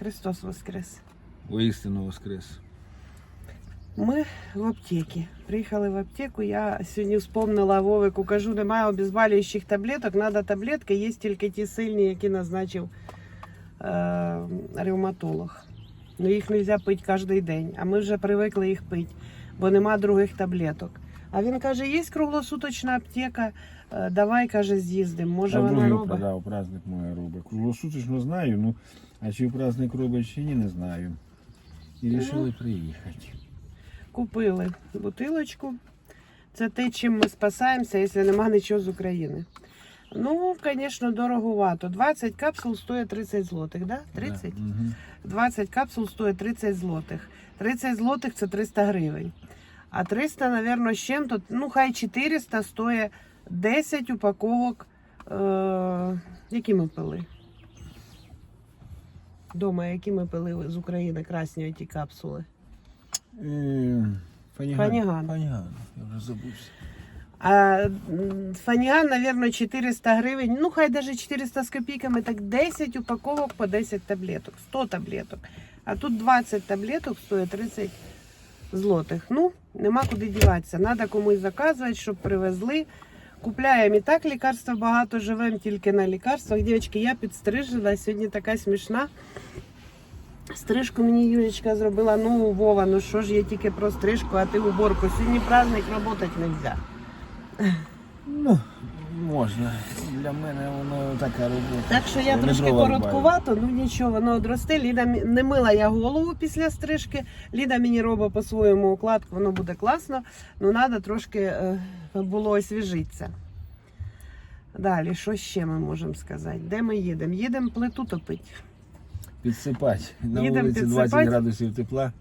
Христос Воскрес. Воістину воскрес. Ми в аптеці. Приїхали в аптеку. Я сьогодні вспомнила Вовику, кажу, немає обезболюючих таблеток, треба таблетки, є тільки ті сильні, які назначив е, ревматолог. Ну їх не можна пити кожен день, а ми вже привикли їх пити, бо нема других таблеток. А він каже, є круглосуточна аптека, е, давай, каже, з'їздимо. Може а вона робить. продав, праздник моя робить. Круглосуточно знаю, ну, а чи праздник робить чи ні, не знаю. І Ну. вирішили приїхати. Купили бутилочку. Це те, чим ми спасаємося, якщо нема нічого з України. Ну, звісно, дороговато. 20 капсул стоїть 30 злотих, да? 30? Да. Угу. 20 капсул стоїть 30 злотих. 30 злотих це 300 гривень. А 300, напевно, з чим-то, ну, хай 400 стоїть 10 упаковок. Е- які ми пили? Дома, які ми пили з України красні ті капсули. Е, Фаніган. Фаніган. Я вже забувся. А фаніан, наверное, 400 гривень. Ну, хай даже 400 з копійками, так 10 упаковок по 10 таблеток, 100 таблеток. А тут 20 таблеток стоїть 30 злотих. Ну, нема куди діватися. Надо комусь заказувати, щоб привезли. Купляємо і так лікарства багато, живемо тільки на лікарствах. Дівчатки, я підстрижена, сьогодні така смішна. Стрижку мені Юлечка зробила. Ну, Вова, ну що ж, я тільки про стрижку, а ти уборку. Сьогодні праздник, працювати не можна. Ну, можна. Для мене воно така робота. Так що я трошки дрова короткувато, ну нічого, воно одросте. Ліда мі- не мила я голову після стрижки. Ліда мені робить по-своєму укладку, воно буде класно. Ну треба трошки е, було освіжитися. Далі, що ще ми можемо сказати? Де ми їдемо? Їдемо плиту топити. Підсипати. На Їдем вулиці підсипать. 20 градусів тепла.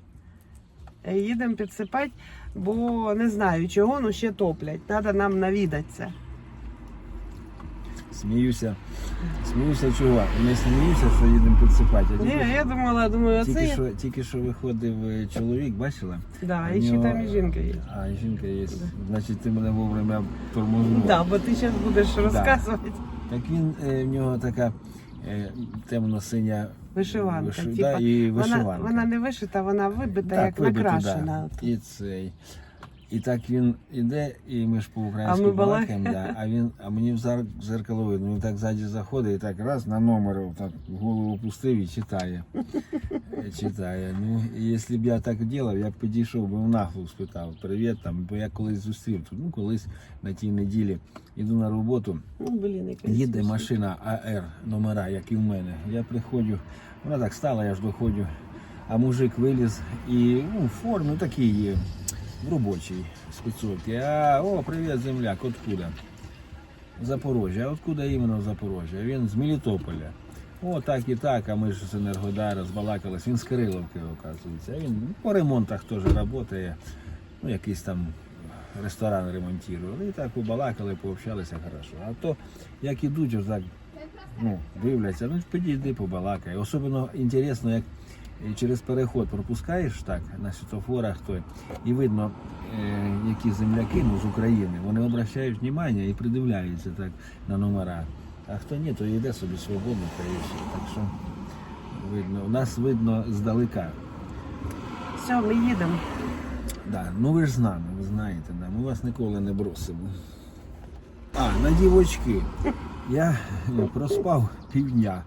Е, Їдемо підсипати, бо не знаю чого, ну ще топлять. Треба нам навідатися. Сміюся. Сміюся, чого? Не сміюся, що їдемо підсипати. А Ні, я думала, думаю, оце. тільки, я- що, тільки що виходив е, чоловік, бачила? Да, У і ще нього- там і жінка є. А, і жінка є. Значить, ти мене вовремя тормознув. Да, бо ти зараз будеш розказувати. Так він, е, в нього така е, темно-синя Вишиванка, виши- типа, да, і вишиванка. вона не вишита, вона вибита, як вибито, накрашена. Да. І цей. І так він іде, і ми ж по-українськи А балакаємо, да, а він, а мені в зар- зеркало видно, він так ззаді заходить і так раз на номер так голову пустив і читає. Е, читає. Ну, і якщо б я так робив, я б підійшов би в нахлу спитав, привіт там, бо я колись зустрів ну колись на тій неділі іду на роботу, Ну, Їде машина АР номера, як і в мене. Я приходжу, вона так стала, я ж доходжу. А мужик виліз і ну, в формі такий є, робочій спецовці. А о, привіт, земляк, откуда? Запорожжя. А откуда іменно Запорожжя? Він з Мелітополя. О, так і так, а ми ж з Енергодар розбалакались. Він з Кириловки, оказується. Він по ремонтах теж працює. Ну, якийсь там ресторан ремонтували. І так побалакали, пообщалися хорошо. А то як ідуть, так ну, дивляться, ну підійди, побалакай. Особливо інтересно, як е, через переход пропускаєш так на світофорах, то і видно, е, які земляки ну, з України, вони обращають увагу і придивляються так на номера. А хто ні, то йде собі свободно та і все. Так що видно, у нас видно здалека. Все, ми їдемо. Да, ну ви ж з нами, ви знаєте, да, ми вас ніколи не бросимо. А, на дівочки. Я е, проспав півдня.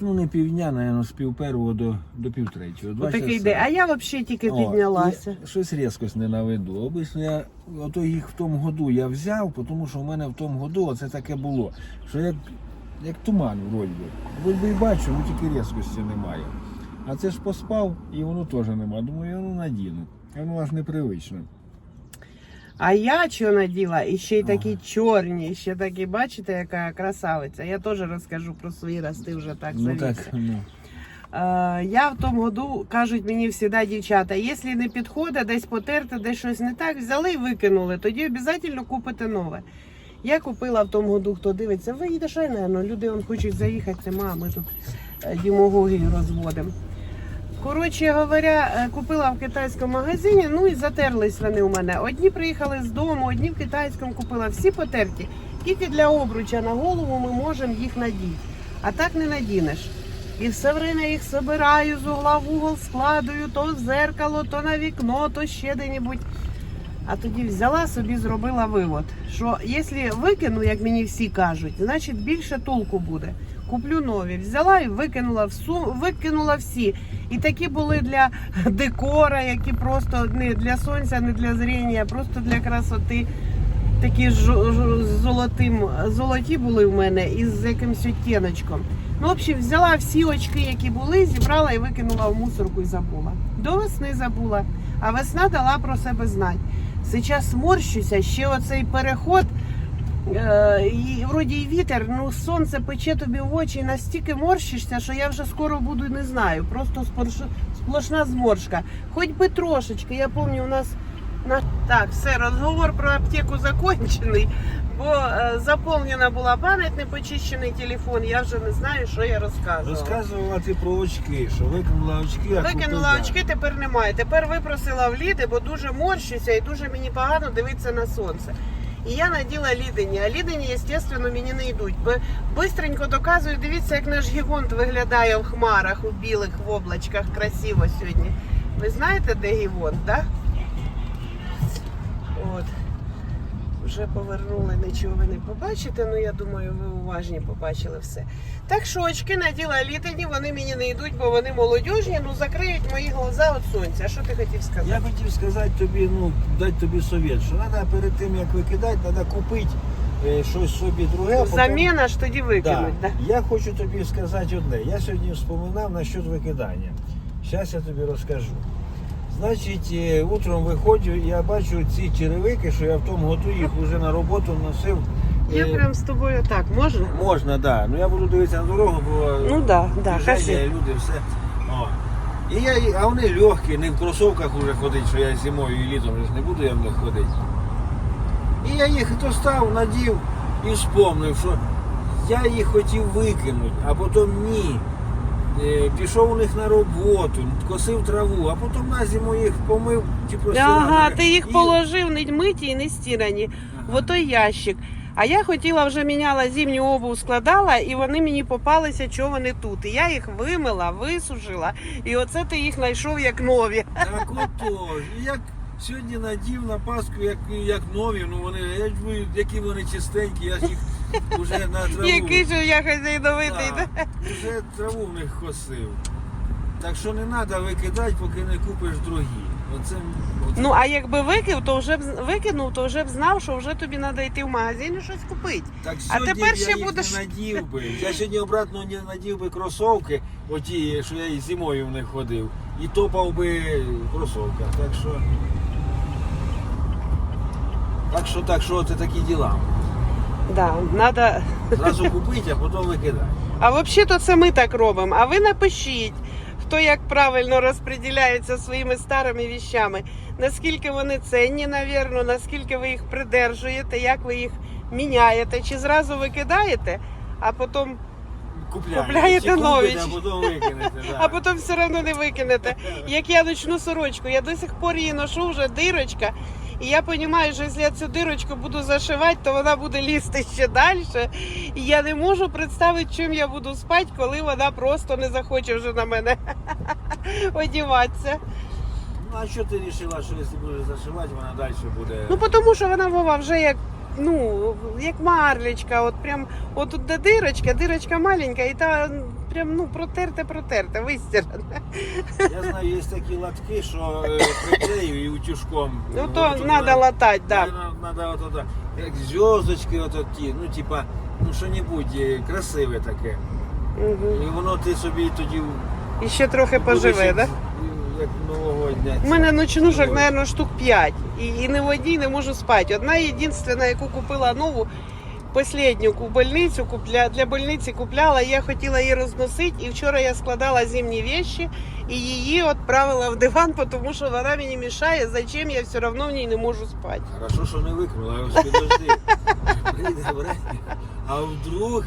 Ну, не півдня, напевно, з пів первого до, до пів третього. Два Отакий часа. день. А я взагалі тільки О, піднялася. і Щось різкость не наведу. Обично я ото їх в тому году я взяв, тому що в мене в тому году оце таке було. Що як, як туман вроді. би. Вроді би і бачу, ну тільки різкості немає. А це ж поспав і воно теж немає. Думаю, я ну надіну. Воно аж непривично. А я що наділа? І ще й такі чорні, і ще такі, бачите, яка красавиця. Я теж розкажу про свої рости вже так Ну завівся. так, ну. Е, я в тому году кажуть мені завжди дівчата, якщо не підходить, десь потерти, десь щось не так, взяли і викинули, тоді обов'язково купите нове. Я купила в тому году, хто дивиться, виїдеш, наверное, люди вон хочуть заїхати, це ми тут е, демагогію розводимо. Коротше говоря, е, купила в китайському магазині, ну і затерлись вони у мене. Одні приїхали з дому, одні в китайському купила, всі потерті. Тільки для обруча на голову ми можемо їх надіти. А так не надінеш. І все время їх собираю з угла в угол, складую то в зеркало, то на вікно, то ще де-небудь. А тоді взяла собі, зробила вивод, що якщо викину, як мені всі кажуть, значить більше толку буде. Куплю нові. Взяла і викинула всу, викинула всі. І такі були для декора, які просто не для сонця, не для зріння, просто для красоти. Такі ж, ж- золотим, золоті були в мене і з якимось оттіночком. Ну, в взяла всі очки, які були, зібрала і викинула в мусорку і забула. До весни забула. А весна дала про себе знати. Зараз сморщуся, ще оцей переход. Е, і вроді і вітер, ну сонце пече тобі в очі, і настільки морщишся, що я вже скоро буду не знаю. Просто сплошна зморшка. Хоч би трошечки. Я пам'ятаю, у нас на так, все, розговор про аптеку закончений, бо е, заповнена була пам'ять, не почищений телефон. Я вже не знаю, що я розказувала. Розказувала ти про очки, що викинула очки, а Викинула купила. очки, тепер немає. Тепер випросила в ліди, бо дуже морщуся і дуже мені погано дивитися на сонце. І я наділа лідені, а лідені, звісно, мені не йдуть. Бо бистренько доказую, дивіться, як наш гігонт виглядає в хмарах, у білих в облачках, красиво сьогодні. Ви знаєте, де гігонт, так? От. Вже повернули, нічого ви не побачите, ну я думаю, ви уважні побачили все. Так що очки наділа літині, вони мені не йдуть, бо вони молодіжні, ну закриють мої глаза від сонця. А що ти хотів сказати? Я хотів сказати тобі, ну, дати тобі совет, що треба перед тим, як викидати, треба купити е, щось собі друге. потім- Заміна ж тоді Да. викинуть, да. Я хочу тобі сказати одне. Я сьогодні вспоминав насчет викидання. Зараз я тобі розкажу. Значить, е, утром виходжу, і я бачу ці черевики, що я в тому году їх вже на роботу носив. Я Е, прям з тобою так, можна? Можна, так. Да. Ну я буду дивитися на дорогу, бо Ну да, да, движення, люди, все. О. І я, а вони легкі, не в кросовках вже ходить, що я зимою і літом вже не буду я в них ходити. І я їх достав, надів і вспомнив, що я їх хотів викинути, а потім ні. Е, Пішов у них на роботу, косив траву, а потім на зиму їх помив чи простирав. Ага, ти їх І- положив не миті і не стірані в отой ящик. А я хотіла вже міняла зимню обув, складала, і вони мені попалися, що вони тут. І я їх вимила, висушила, і оце ти їх знайшов як нові. Так отож. Як сьогодні надів на Пасху, як, як нові, ну вони, ж які вони чистенькі, я ж їх вже на траву. Який же я хазяйновитий. Вже траву в них косив. Так що не треба викидати, поки не купиш другі. Оце, оце. Ну а якби викинув, то вже б викинув, то вже б знав, що вже тобі треба йти в магазин і щось купити. так а тепер я ще їх будеш- не надів би. Я сьогодні обратно не надів би кросовки, оті, що я і зимою в них ходив, і топав би в кросовках. Так що. Так що так, що це такі діла. Да, надо... Зразу купити, а потім викидати. А взагалі-то це ми так робимо. А ви напишіть, хто як правильно розподіляється своїми старими віщами, наскільки вони цінні, навірно, наскільки ви їх придержуєте, як ви їх міняєте, чи зразу викидаєте, а потім, Купляєте, Купляєте купите, нові, а потім викинете. Да. а потім все одно не викинете. Як я ночну сорочку, я до сих пор її ношу вже дирочка. І я розумію, що якщо я цю дирочку буду зашивати, то вона буде лізти ще далі. І я не можу представити, чим я буду спати, коли вона просто не захоче вже на мене одіватися. Ну а що ти вирішила, що якщо будеш зашивати, вона далі буде. Ну тому що вона Вова вже як. Ну, як марлечка, от прям, от тут де дирочка, дирочка маленька, і та прям ну протерте, протерте, вистиране. Я знаю, є такі латки, що е, приклею і утюжком. Ну то треба латати, да. Треба от, от, як зв'язочки, от, ті, ну типа, ну що-небудь е, красиве таке. Угу. І воно ти собі тоді І ще трохи поживе, будеш да? У мене ночнушок, Ой. мабуть, штук 5. І, і не в одній не можу спати. Одна єдинственна, яку купила нову, последню больницю купля, для больниці купляла. Я хотіла її розносити. І вчора я складала зимні вещи і її відправила в диван, тому що вона мені мішає, зачем я все одно в ній не можу спати. Хорошо, що не викинула, а підожди. Прийде время, а вдруг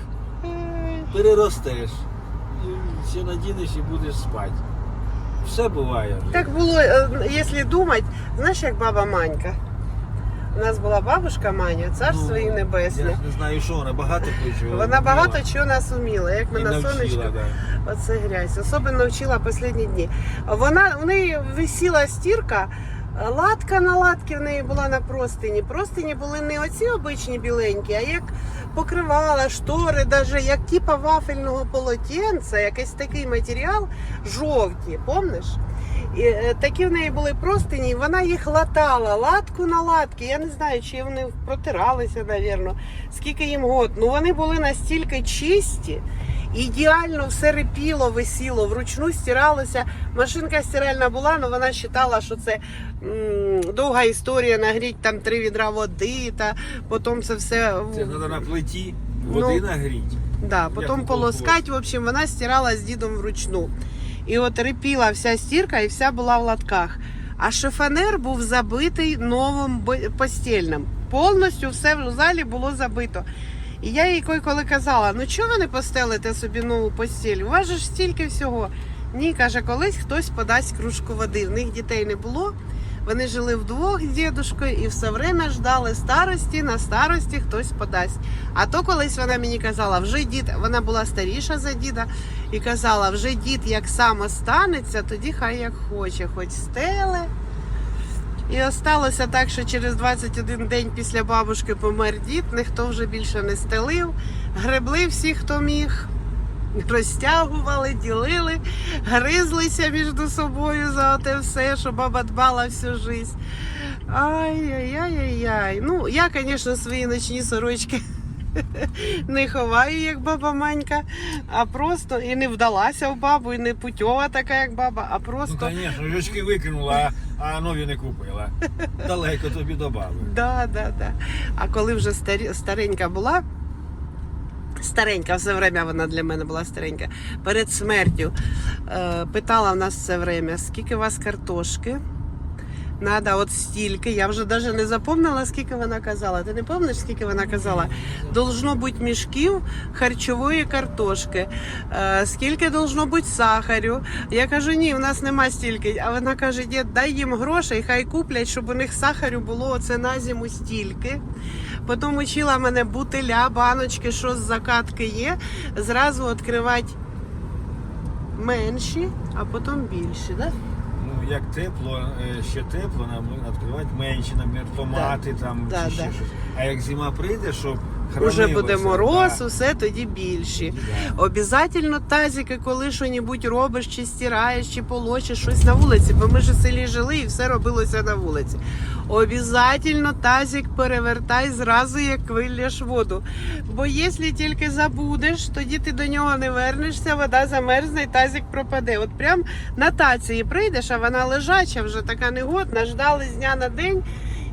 переростеш. І ще надінеш і будеш спати. Все буває. Так було, е, якщо думати, знаєш, як баба Манька. У нас була бабушка Маня, царство їй Ну, Я небесне. ж не знаю, що вона багато чого. Вона багато чого нас уміла, як ми І на навчила, сонечку. да. Оце грязь. Особливо вчила останні дні. Вона у неї висіла стірка. Латка на латки в неї була на простині. Простині були не оці обичні біленькі, а як покривала, штори, навіть як типа вафельного полотенця, якийсь такий матеріал жовті, помниш? І е, такі в неї були простині, і вона їх латала латку на латки. Я не знаю, чи вони протиралися, навірно, скільки їм год. Ну вони були настільки чисті, ідеально все репіло, висіло, вручну стиралося. Машинка стиральна була, але вона вважала, що це м, довга історія, нагріть там три відра води, та потім це все. Це треба на плиті води Ну, нагріти. Да, потім полоскать, в общем, вона стирала з дідом вручну. І от репіла вся стірка і вся була в латках. А шифонер був забитий новим постільним. Повністю все в залі було забито. І я їй коли казала: ну чого ви не постелите собі нову постіль? У вас же ж стільки всього. Ні, каже, колись хтось подасть кружку води. В них дітей не було. Вони жили вдвох з дідушкою і все время ждали старості, на старості хтось подасть. А то колись вона мені казала, вже дід, вона була старіша за діда, і казала, вже дід як сам останеться, тоді хай як хоче, хоч стеле. І осталося так, що через 21 день після бабушки помер дід, ніхто вже більше не стелив, гребли всі, хто міг. Розтягували, ділили, гризлися між собою за те все, що баба дбала всю життя. Ай-яй-яй-яй. Ну, я, звісно, свої ночні сорочки не ховаю, як баба Манька, а просто і не вдалася в бабу, і не путьова така, як баба, а Ну, просто. звісно, жучки викинула, а, нові не купила. Далеко тобі добавили. Да, да, да. А коли вже старі, старенька була, старенька, все время вона для мене була старенька, перед смертю е, питала в нас все время, скільки у вас картошки? Надо от стільки. Я вже навіть не запомнила, скільки вона казала. Ти не пам'ятаєш, скільки вона казала? Должно бути мішків харчової картошки. Е, скільки должно бути сахарю? Я кажу, ні, в нас нема стільки. А вона каже, дід, дай їм грошей, хай куплять, щоб у них сахарю було оце на зиму стільки. Потім учила мене бутиля, баночки, що з закатки є. Зразу відкривати менші, а потім більші. Да? Як тепло, е, ще тепло, нам відкривати менші, наприклад, томати там Да, чи ще щось. А як зима прийде, щоб Уже буде мороз, да, усе тоді більші. да. Обязательно тазики, коли що-небудь робиш, чи стираєш, чи полощиш щось на вулиці, бо ми ж у селі жили і все робилося на вулиці. Обязательно тазик перевертай зразу, як вилляш воду. Бо якщо тільки забудеш, тоді ти до нього не вернешся, вода замерзне і тазик пропаде. От прям на тації прийдеш, а вона лежача, вже така негодна, ждали з дня на день.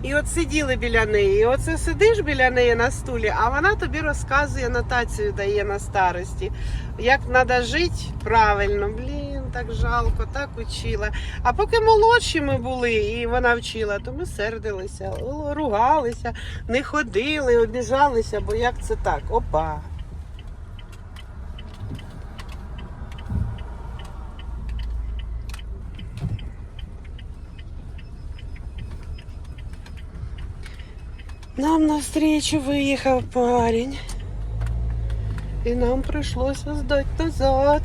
І от сиділи біля неї. І оце сидиш біля неї на стулі, а вона тобі розказує нотацію дає на старості. Як треба жити правильно. Блін, так жалко, так учила. А поки молодші ми були, і вона вчила, то ми сердилися, ругалися, не ходили, обіжалися, бо як це так? Опа. Нам навстречу виїхав парень. І нам прийшлося здати назад.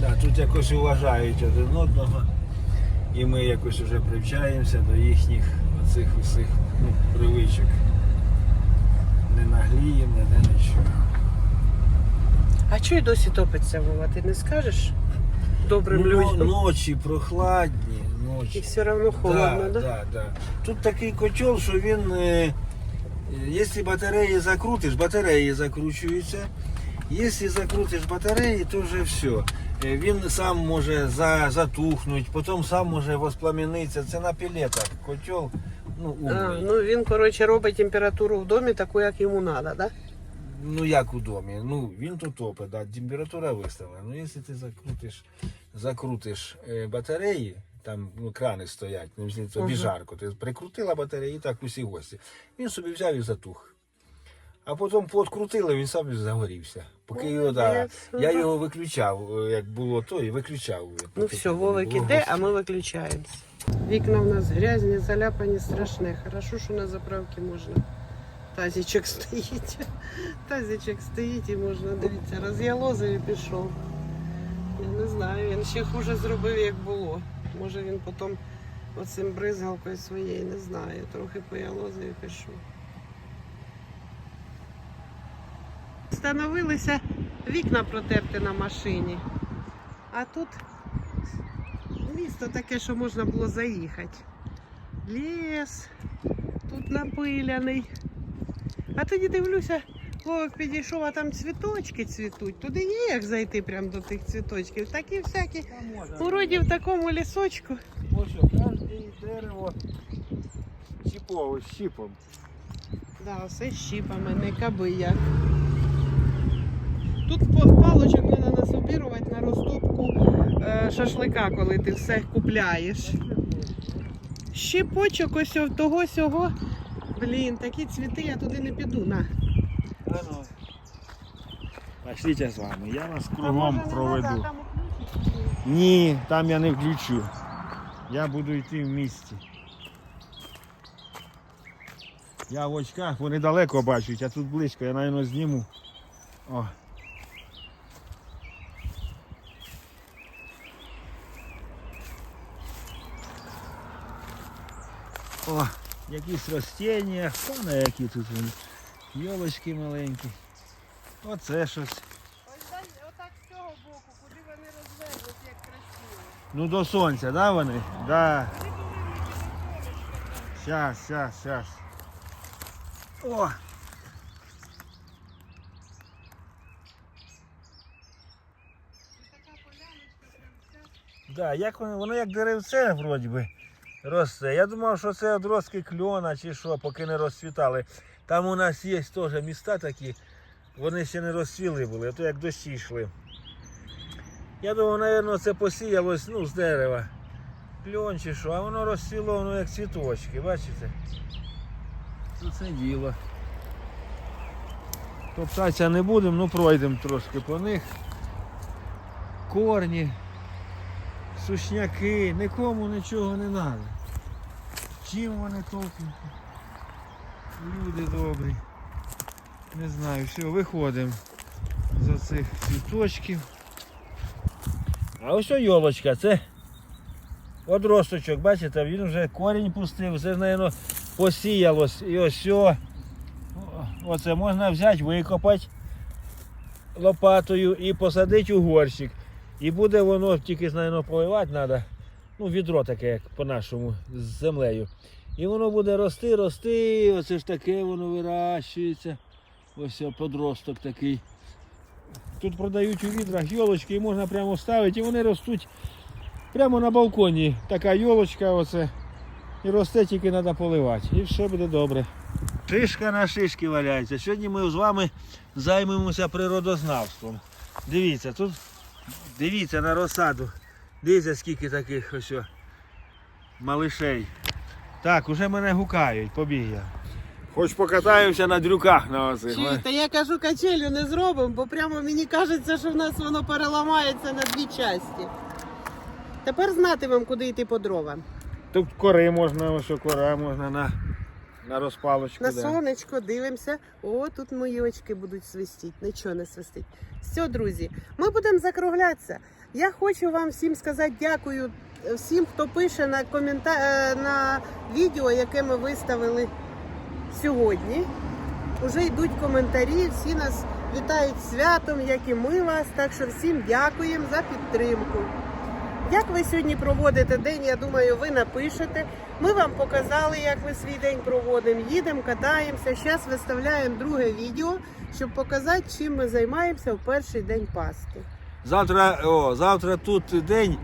Да, тут якось вважають один одного. І ми якось вже привчаємося до їхніх оцих усіх ну, привичок. Не нагліємо, не нічого. А чого й досі топиться, Вова? Ти не скажеш добрим Ну, людям? ночі прохладні, І все одно холодно, да, да? да, да. Тут такий котел, що він, е, якщо батареї закрутиш, батареї закручуються. Якщо закрутиш батареї, то вже все. Він сам може за, затухнути, потім сам може воспламінитися. Це на пілетах. Котел, ну, А, ну він, коротше, робить температуру в домі таку, як йому треба, да? Ну як у домі? Ну він тут топить, да, температура виставлена. Ну якщо ти закрутиш, закрутиш е, батареї, там ну, крани стоять, ну, тобі Ага. жарко, ти прикрутила батареї, і так усі гості. Він собі взяв і затух. А потім подкрутили, він сам загорівся. Поки його, да, я його виключав, е, як було то, і виключав. Ну все, Вовик іде, а ми виключаємося. Вікна в нас грязні, заляпані, страшне. Хорошо, що на заправці можна. Тазічок стоїть. Тазічок стоїть і можна, дивіться, роз'ялозив і пішов. Я не знаю, він ще хуже зробив, як було. Може він потім оцим бризгалкою своєю, не знаю, трохи поялозив і пішов. Встановилися вікна протерти на машині. А тут місто таке, що можна було заїхати. Ліс, тут напиляний. А тоді дивлюся, Вовик підійшов, а там цвіточки цвітуть. Туди є як зайти прямо до тих цвіточків. Такі всякі. Уроді в такому лісочку. Що, кожне дерево щіпове, щіпом. Да, все щіпами, не каби як. Тут палочок треба насобірувати на розтопку е, шашлика, коли ти все купляєш. Щепочок ось того сього. Блін, такі цвіти, я туди не піду. На. Пошліть з вами, я вас кругом проведу. Ні, там я не включу. Я буду йти в місті. Я в очках, вони далеко бачать, а тут близько, я, мабуть, зніму. О. О, якісь ростіння, хто на які тут вони. Йолочки маленькі. Оце щось. Отак з цього боку, куди вони розвернуть, як красиво. Ну до сонця, да, вони? Да. Вони. Щас, щас, щас. О! Да, як воно, воно як деревце вроді би росте. Я думав, що це одростки кльона чи що, поки не розцвітали. Там у нас є теж міста такі, вони ще не розцвіли були, а то як дощі йшли. Я думав, мабуть, це посіялось ну, з дерева. Кльон чи що, а воно розцвіло, воно як цвіточки, бачите? Тут це діло. Топтатися не будемо, ну пройдемо трошки по них. Корні сушняки, нікому нічого не треба. Чим вони толкнуть? Люди добрі. Не знаю, все, виходимо з оцих цвіточків. А ось йолочка, це одросточок, бачите, він вже корінь пустив, це, мабуть, посіялось. І ось оце можна взяти, викопати лопатою і посадити у горщик. І буде воно тільки, мабуть, поливати треба. Ну, відро таке, як по-нашому, з землею. І воно буде рости, рости, оце ж таке воно вирощується. Ось подросток такий. Тут продають у відрах йолочки і можна прямо ставити, і вони ростуть прямо на балконі. Така йолочка оце. І росте, тільки треба поливати. І все буде добре. Шишка на шишки валяється. Сьогодні ми з вами займемося природознавством. Дивіться, тут Дивіться на розсаду. Дивіться, скільки таких ось малишей. Так, уже мене гукають, побіг я. Хоч покатаємося на дрюках на оцих. Чуєте, я кажу, качелю не зробимо, бо прямо мені кажеться, що в нас воно переламається на дві часті. Тепер знатимемо, куди йти по дрова. Тут кори можна, ось кора можна на, на розпалочку. На да. сонечко дивимося. О, тут мої очки будуть свистіти. Нічого не свистить. Все, друзі, ми будемо закруглятися. Я хочу вам всім сказати дякую е, всім, хто пише на комента... е, на відео, яке ми виставили сьогодні. Уже йдуть коментарі, всі нас вітають святом, як і ми вас. Так що всім дякуємо за підтримку. Як ви сьогодні проводите день, я думаю, ви напишете. Ми вам показали, як ми свій день проводимо. Їдемо, катаємося. Зараз виставляємо друге відео, щоб показати, чим ми займаємося в перший день Пасхи. Завтра, о, завтра тут день,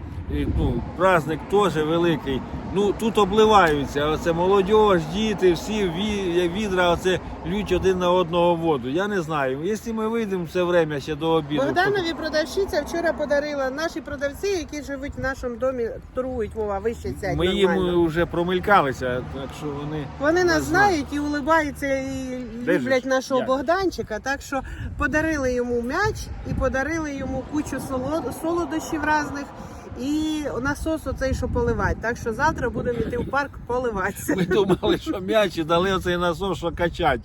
ну, праздник теж великий. Ну, тут обливаються, оце молодь, діти, всі ві- відра оце лють один на одного воду. Я не знаю. Якщо ми вийдемо в це время ще до обіду. Богданові продавщиця вчора подарила наші продавці, які живуть в нашому домі, торгують Вова, вище сядь Ми їм вже промелькалися, так що вони. Вони нас знають і улибаються, і люблять нашого Як? Богданчика. Так що подарили йому м'яч і подарили йому кучу солод- солодощів різних. І насос оцей, що поливати. Так що завтра будемо йти в парк поливатися. Ми думали, що м'ячі дали оцей насос, що качать.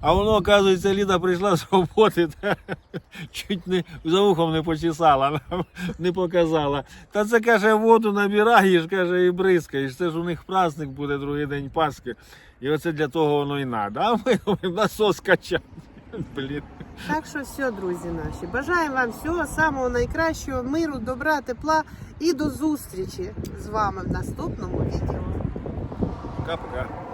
А воно, оказується, Ліда прийшла з роботи, та чуть не за ухом не почесала, не показала. Та це каже, воду набираєш, каже, і бризкаєш. Це ж у них праздник буде другий день Пасхи. І оце для того воно і треба. А ми насос качать. Блін. Так що все, друзі наші. Бажаємо вам всього самого найкращого, миру, добра, тепла і до зустрічі з вами в наступному відео. Пока-пока.